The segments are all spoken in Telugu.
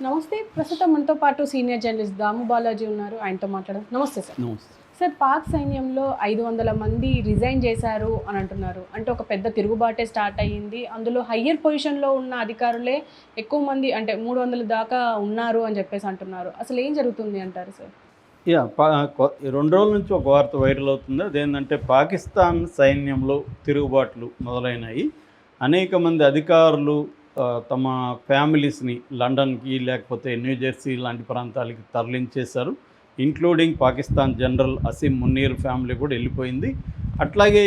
నమస్తే. ప్రస్తుతం మనతో పాటు సీనియర్ జర్నలిస్ట్ దాము బాలాజీ ఉన్నారు. ఆయనతో మాట్లాడడం నమస్తే సార్. నమస్తే. సార్ పాక్ సైన్యంలో ఐదు వందల మంది రిజైన్ చేశారు అని అంటున్నారు. అంటే ఒక పెద్ద తిరుగుబాటే స్టార్ట్ అయ్యింది. అందులో హయ్యర్ పొజిషన్లో ఉన్న అధికారులే ఎక్కువ మంది అంటే మూడు వందల దాకా ఉన్నారు అని చెప్పేసి అంటున్నారు. అసలు ఏం జరుగుతుంది అంటారు సార్? యా రెండు రోజుల నుంచి ఒక వార్త వైరల్ అవుతుంది. అదేంటంటే పాకిస్తాన్ సైన్యంలో తిరుగుబాట్లు మొదలైనాయి. అనేక మంది అధికారులు తమ ఫ్యామిలీస్ని లండన్కి లేకపోతే న్యూజెర్సీ లాంటి ప్రాంతాలకి తరలించేశారు. Including Pakistan general Asim Munir family కూడా వెళ్ళిపోయింది. అట్లాగే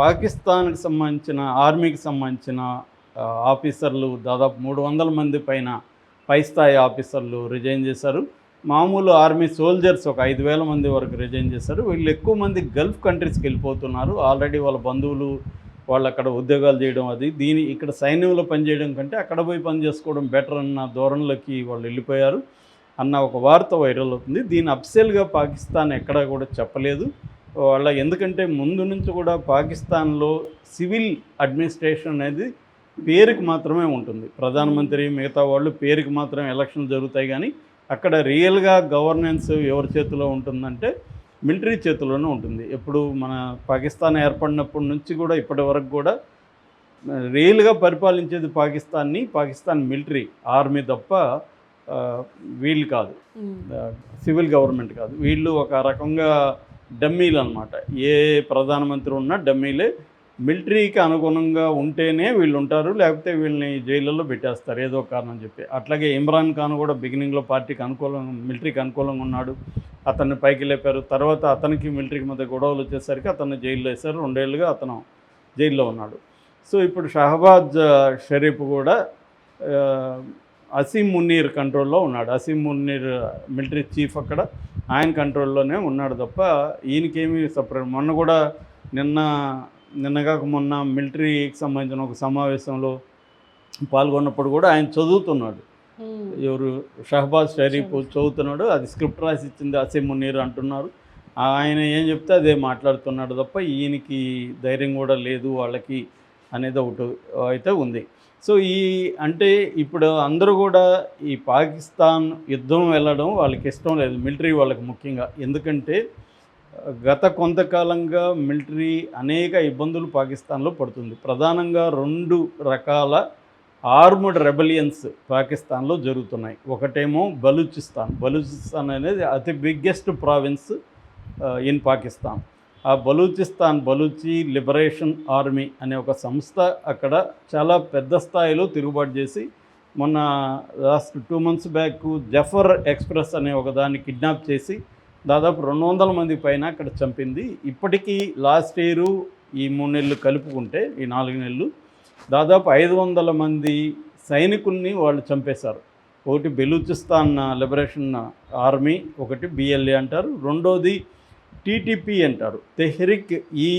పాకిస్తాన్కి సంబంధించిన ఆర్మీకి సంబంధించిన ఆఫీసర్లు దాదాపు మూడు వందల మంది పైన పై స్థాయి ఆఫీసర్లు రిజైన్ చేశారు. మామూలు ఆర్మీ సోల్జర్స్ ఒక ఐదు వేల మంది వరకు రిజైన్ చేశారు. వీళ్ళు ఎక్కువ మంది గల్ఫ్ కంట్రీస్కి వెళ్ళిపోతున్నారు. ఆల్రెడీ వాళ్ళ బంధువులు వాళ్ళు అక్కడ ఉద్యోగాలు చేయడం అది. దీని ఇక్కడ సైన్యంలో పనిచేయడం కంటే అక్కడ పోయి పని చేసుకోవడం బెటర్ అన్న ధోరణిలోకి వాళ్ళు వెళ్ళిపోయారు అన్న ఒక వార్త వైరల్ అవుతుంది. దీని అప్సెల్గా పాకిస్తాన్ ఎక్కడా కూడా చెప్పలేదు. వాళ్ళ ఎందుకంటే ముందు నుంచి కూడా పాకిస్తాన్లో సివిల్ అడ్మినిస్ట్రేషన్ అనేది పేరుకి మాత్రమే ఉంటుంది. ప్రధానమంత్రి మిగతా వాళ్ళు పేరుకి మాత్రమే ఎలక్షన్లు జరుగుతాయి కానీ అక్కడ రియల్గా గవర్నెన్స్ ఎవరి చేతిలో ఉంటుందంటే మిలిటరీ చేతిలోనే ఉంటుంది. ఎప్పుడు మన పాకిస్తాన్ ఏర్పడినప్పటి నుంచి కూడా ఇప్పటి వరకు కూడా రియల్గా పరిపాలించేది పాకిస్తాన్ని పాకిస్తాన్ మిలిటరీ ఆర్మీ తప్ప వీళ్ళు కాదు. సివిల్ గవర్నమెంట్ కాదు. వీళ్ళు ఒక రకంగా డమ్మీలు అనమాట ఏ ప్రధానమంత్రి ఉన్నా డమ్మీలే. మిలిటరీకి అనుగుణంగా ఉంటేనే వీళ్ళు ఉంటారు లేకపోతే వీళ్ళని జైళ్ళల్లో పెట్టేస్తారు. ఏదో కారణం చెప్పి. అట్లాగే ఇమ్రాన్ ఖాన్ కూడా బిగినింగ్లో పార్టీకి అనుకూలం మిలిటరీకి అనుకూలంగా ఉన్నాడు. అతన్ని పైకి లేపారు. తర్వాత అతనికి మిలిటరీకి మధ్య గొడవలు వచ్చేసరికి అతన్ని జైల్లో వేశారు. రెండేళ్ళుగా అతను జైల్లో ఉన్నాడు. సో ఇప్పుడు షహబాజ్ షరీఫ్ కూడా అసీం మున్నీర్ కంట్రోల్లో ఉన్నాడు. అసీం మున్నీర్ మిలిటరీ చీఫ్ అక్కడ. ఆయన కంట్రోల్లోనే ఉన్నాడు తప్ప ఈయనకేమీ సపరేట్. మొన్న కూడా నిన్న నిన్నగాక మొన్న మిలిటరీకి సంబంధించిన ఒక సమావేశంలో పాల్గొన్నప్పుడు కూడా ఆయన చదువుతున్నాడు. ఉమ్. ఎవరు? షహబాజ్ షరీఫ్ చదువుతున్నాడు. అది స్క్రిప్ట్ రాసి ఇచ్చింది అసీం అంటున్నారు. ఆయన ఏం చెప్తే అదే మాట్లాడుతున్నాడు తప్ప ఈయనకి ధైర్యం కూడా లేదు వాళ్ళకి అనేది ఒకటి అయితే ఉంది. సో ఈ అంటే ఇప్పుడు అందరూ కూడా ఈ పాకిస్తాన్ యుద్ధం వెళ్ళడం వాళ్ళకి ఇష్టం లేదు. మిలిటరీ వాళ్ళకి ముఖ్యంగా. ఎందుకంటే గత కొంతకాలంగా మిలిటరీ అనేక ఇబ్బందులు పాకిస్తాన్లో పడుతుంది. ప్రధానంగా రెండు రకాల ఆర్మ్డ్ రెబలియన్స్ పాకిస్తాన్లో జరుగుతున్నాయి. ఒకటేమో బలూచిస్తాన్. బలూచిస్తాన్ అనేది అతి బిగ్గెస్ట్ ప్రావిన్స్ ఇన్ పాకిస్తాన్. ఆ బలూచిస్తాన్ బలూచి లిబరేషన్ ఆర్మీ అనే ఒక సంస్థ అక్కడ చాలా పెద్ద స్థాయిలో తిరుగుబాటు చేసి మొన్న last two months back Jaffar Express అనే ఒక దాన్ని కిడ్నాప్ చేసి దాదాపు రెండు వందల మంది పైన అక్కడ చంపింది. ఇప్పటికీ లాస్ట్ ఇయరు ఈ మూడు నెలలు కలుపుకుంటే ఈ నాలుగు నెలలు దాదాపు ఐదు వందల మంది సైనికుల్ని వాళ్ళు చంపేశారు. ఒకటి బెలూచిస్తాన్ లిబరేషన్ ఆర్మీ ఒకటి బిఎల్ఏ అంటారు. రెండోది టీటీపీ అంటారు. తెహ్రిక్ ఈ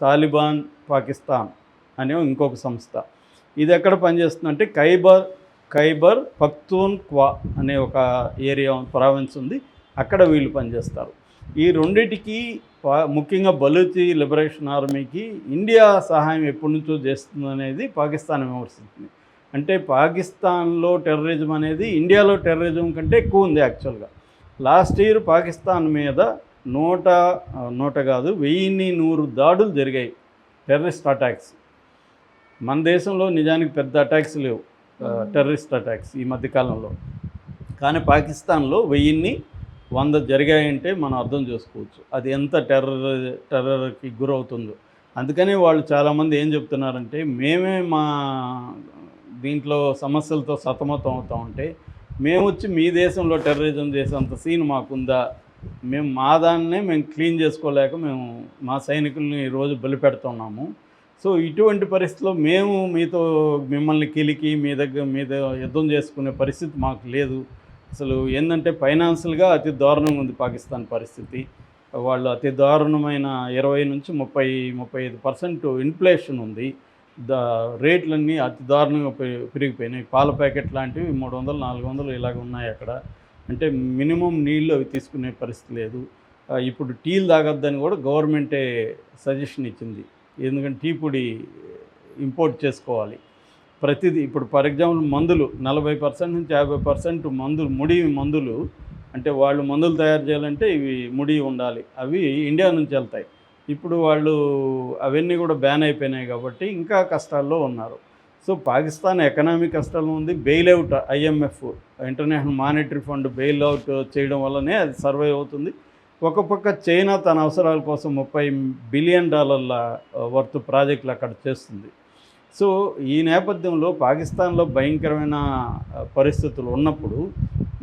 తాలిబాన్ పాకిస్తాన్ అనే ఇంకొక సంస్థ. ఇది ఎక్కడ పనిచేస్తుందంటే ఖైబర్ ఖైబర్ పక్తూన్ క్వా అనే ఒక ఏరియా ప్రావిన్స్ ఉంది. అక్కడ వీళ్ళు పనిచేస్తారు. ఈ రెండిటికి పా- ముఖ్యంగా బలూచి లిబరేషన్ ఆర్మీకి ఇండియా సహాయం ఎప్పటి నుంచో చేస్తుంది అనేది పాకిస్తాన్ విమర్శిస్తుంది అంటే పాకిస్తాన్లో టెర్రరిజం అనేది ఇండియాలో టెర్రరిజం కంటే ఎక్కువ ఉంది యాక్చువల్గా. లాస్ట్ ఇయర్ పాకిస్తాన్ మీద నూట నూట కాదు వెయ్యిన్ని నూరు దాడులు జరిగాయి టెర్రరిస్ట్ అటాక్స్. మన దేశంలో నిజానికి పెద్ద అటాక్స్ లేవు టెర్రరిస్ట్ అటాక్స్ ఈ మధ్యకాలంలో. కానీ పాకిస్తాన్లో వెయ్యిన్ని వంద జరిగాయంటే మనం అర్థం చేసుకోవచ్చు. అది ఎంత టెర్రర్ టెర్రర్కి గురవుతుందో. అందుకనే వాళ్ళు చాలామంది ఏం చెప్తున్నారంటే మేమే మా దీంట్లో సమస్యలతో సతమతం అవుతా ఉంటే మేము వచ్చి మీ దేశంలో టెర్రరిజం చేసేంత సీన్ మాకుందా? మేము మా దాన్నే మేము క్లీన్ చేసుకోలేక మేము మా సైనికుల్ని రోజు బలిపెడుతున్నాము. సో ఇటువంటి పరిస్థితిలో మేము మీతో మిమ్మల్ని కిలికి మీ దగ్గర మీద యుద్ధం చేసుకునే పరిస్థితి మాకు లేదు. అసలు ఏంటంటే ఫైనాన్షియల్గా అతి దారుణంగా ఉంది పాకిస్తాన్ పరిస్థితి. వాళ్ళు అతి దారుణమైన ఇరవై నుంచి ముప్పై ముప్పై ఐదు పర్సెంట్ ఇన్ఫ్లేషన్ ఉంది. ద రేట్లన్నీ అతి దారుణంగా పెరిగిపోయినాయి. పాల ప్యాకెట్ లాంటివి మూడు వందలు నాలుగు వందలు ఇలాగ ఉన్నాయి అక్కడ. అంటే మినిమం నీళ్ళు అవి తీసుకునే పరిస్థితి లేదు. ఇప్పుడు టీలు తాగొద్దని కూడా గవర్నమెంటే సజెషన్ ఇచ్చింది. ఎందుకంటే టీ పొడి ఇంపోర్ట్ చేసుకోవాలి. ప్రతిదీ ఇప్పుడు ఫర్ ఎగ్జాంపుల్ మందులు నలభై పర్సెంట్ నుంచి యాభై పర్సెంట్ మందులు ముడి మందులు అంటే వాళ్ళు మందులు తయారు చేయాలంటే ఇవి ముడి ఉండాలి. అవి ఇండియా నుంచి వెళ్తాయి. ఇప్పుడు వాళ్ళు అవన్నీ కూడా బ్యాన్ అయిపోయినాయి కాబట్టి ఇంకా కష్టాల్లో ఉన్నారు. సో పాకిస్తాన్ ఎకనామిక్ కష్టాలు ఉంది. Bail out IMF International Monetary Fund bail out చేయడం వల్లనే అది సర్వే అవుతుంది. ఒక పక్క చైనా తన అవసరాల కోసం ముప్పై బిలియన్ డాలర్ల వర్త్ ప్రాజెక్టులు అక్కడ చేస్తుంది. సో ఈ నేపథ్యంలో పాకిస్తాన్లో భయంకరమైన పరిస్థితులు ఉన్నప్పుడు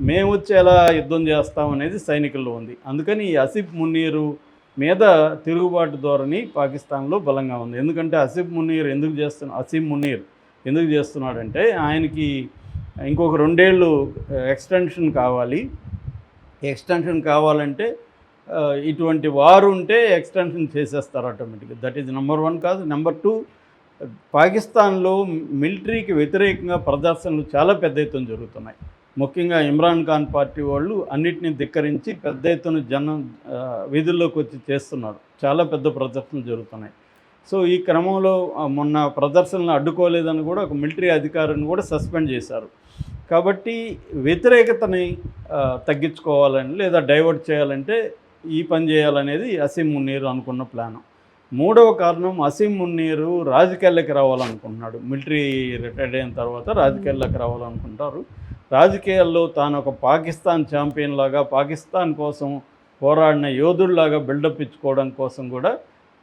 మేము వచ్చి ఎలా యుద్ధం చేస్తాం అనేది సైనికుల్లో ఉంది. అందుకని ఈ అసిఫ్ మున్నీరు మీద తిరుగుబాటు ధోరణి పాకిస్తాన్లో బలంగా ఉంది. ఎందుకంటే అసిఫ్ మున్నీర్ ఎందుకు చేస్తున్నా అసీఫ్ మున్నీర్ ఎందుకు చేస్తున్నాడంటే ఆయనకి ఇంకొక రెండేళ్ళు ఎక్స్టెన్షన్ కావాలి. ఎక్స్టెన్షన్ కావాలంటే ఇటువంటి వారు ఉంటే ఎక్స్టెన్షన్ చేసేస్తారు ఆటోమేటిక్గా. దట్ ఈజ్ నెంబర్ వన్ కాదు. నెంబర్ టూ పాకిస్తాన్లో మిలిటరీకి వ్యతిరేకంగా ప్రదర్శనలు చాలా పెద్ద ఎత్తున జరుగుతున్నాయి. ముఖ్యంగా ఇమ్రాన్ ఖాన్ పార్టీ వాళ్ళు అన్నిటినీ ధిక్కరించి పెద్ద ఎత్తున జనం వీధుల్లోకి వచ్చి చేస్తున్నారు. చాలా పెద్ద ప్రదర్శనలు జరుగుతున్నాయి. సో ఈ క్రమంలో మొన్న ప్రదర్శనలు అడ్డుకోలేదని కూడా ఒక మిలిటరీ అధికారిని కూడా సస్పెండ్ చేశారు. కాబట్టి వ్యతిరేకతని తగ్గించుకోవాలని లేదా డైవర్ట్ చేయాలంటే ఈ పని చేయాలనేది అసీం మున్నీరు అనుకున్న ప్లాను. మూడవ కారణం అసీం మున్నీరు రాజకీయాల్లోకి రావాలనుకుంటున్నాడు. మిలిటరీ రిటైర్డ్ అయిన తర్వాత రాజకీయాల్లోకి రావాలనుకుంటారు. రాజకీయాల్లో తాను ఒక పాకిస్తాన్ ఛాంపియన్ లాగా పాకిస్తాన్ కోసం పోరాడిన యోధుడిలాగా బిల్డప్ ఇచ్చుకోవడం కోసం కూడా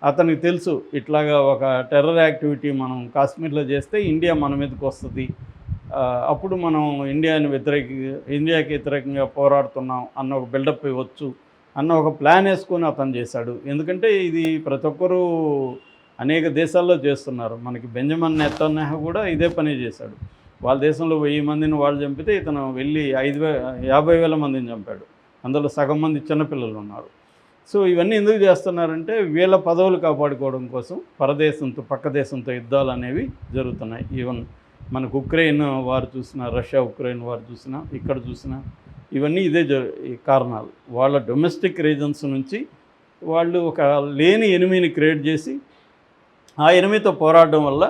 అతనికి తెలుసు ఇట్లాగా ఒక టెర్రర్ యాక్టివిటీ మనం కాశ్మీర్లో చేస్తే ఇండియా మన మీదకి వస్తుంది. అప్పుడు మనం ఇండియాని వ్యతిరేక ఇండియాకి వ్యతిరేకంగా పోరాడుతున్నాం అన్న ఒక బిల్డప్ ఇవ్వచ్చు. అన్న ఒక ప్లాన్ వేసుకొని అతను చేశాడు. ఎందుకంటే ఇది ప్రతి ఒక్కరూ అనేక దేశాల్లో చేస్తున్నారు. మనకి బెంజమిన్ నెతన్యాహు కూడా ఇదే పని చేశాడు. వాళ్ళ దేశంలో వెయ్యి మందిని వాళ్ళు చంపితే ఇతను వెళ్ళి ఐదు యాభై వేల మందిని చంపాడు. అందులో సగం మంది చిన్నపిల్లలు ఉన్నారు. సో ఇవన్నీ ఎందుకు చేస్తున్నారంటే వీళ్ళ పదవులు కాపాడుకోవడం కోసం పరదేశంతో పక్క దేశంతో యుద్ధాలు అనేవి జరుగుతున్నాయి. ఈవెన్ మనకు ఉక్రెయిన్ వారు చూసినా రష్యా ఉక్రెయిన్ వారు చూసినా ఇక్కడ చూసినా ఇవన్నీ ఇదే జ ఈ కారణాలు. వాళ్ళ డొమెస్టిక్ రీజన్స్ నుంచి వాళ్ళు ఒక లేని ఎనిమిని క్రియేట్ చేసి ఆ ఎనిమితో పోరాడడం వల్ల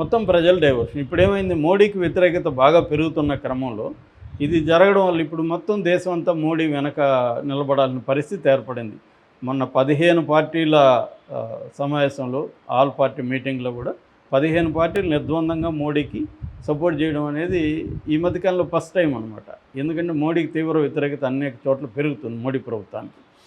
మొత్తం ప్రజలు డైవర్షన్. ఇప్పుడు ఏమైంది మోడీకి వ్యతిరేకత బాగా పెరుగుతున్న క్రమంలో ఇది జరగడం వల్ల ఇప్పుడు మొత్తం దేశం అంతా మోడీ వెనక నిలబడాల్సిన పరిస్థితి ఏర్పడింది. మొన్న పదిహేను పార్టీల సమావేశంలో ఆల్ పార్టీ మీటింగ్లో కూడా పదిహేను పార్టీలు నిర్ద్వందంగా మోడీకి సపోర్ట్ చేయడం అనేది ఈ మధ్యకాలంలో ఫస్ట్ టైం అనమాట ఎందుకంటే మోడీకి తీవ్ర వ్యతిరేకత అనేక చోట్ల పెరుగుతుంది మోడీ ప్రభుత్వానికి.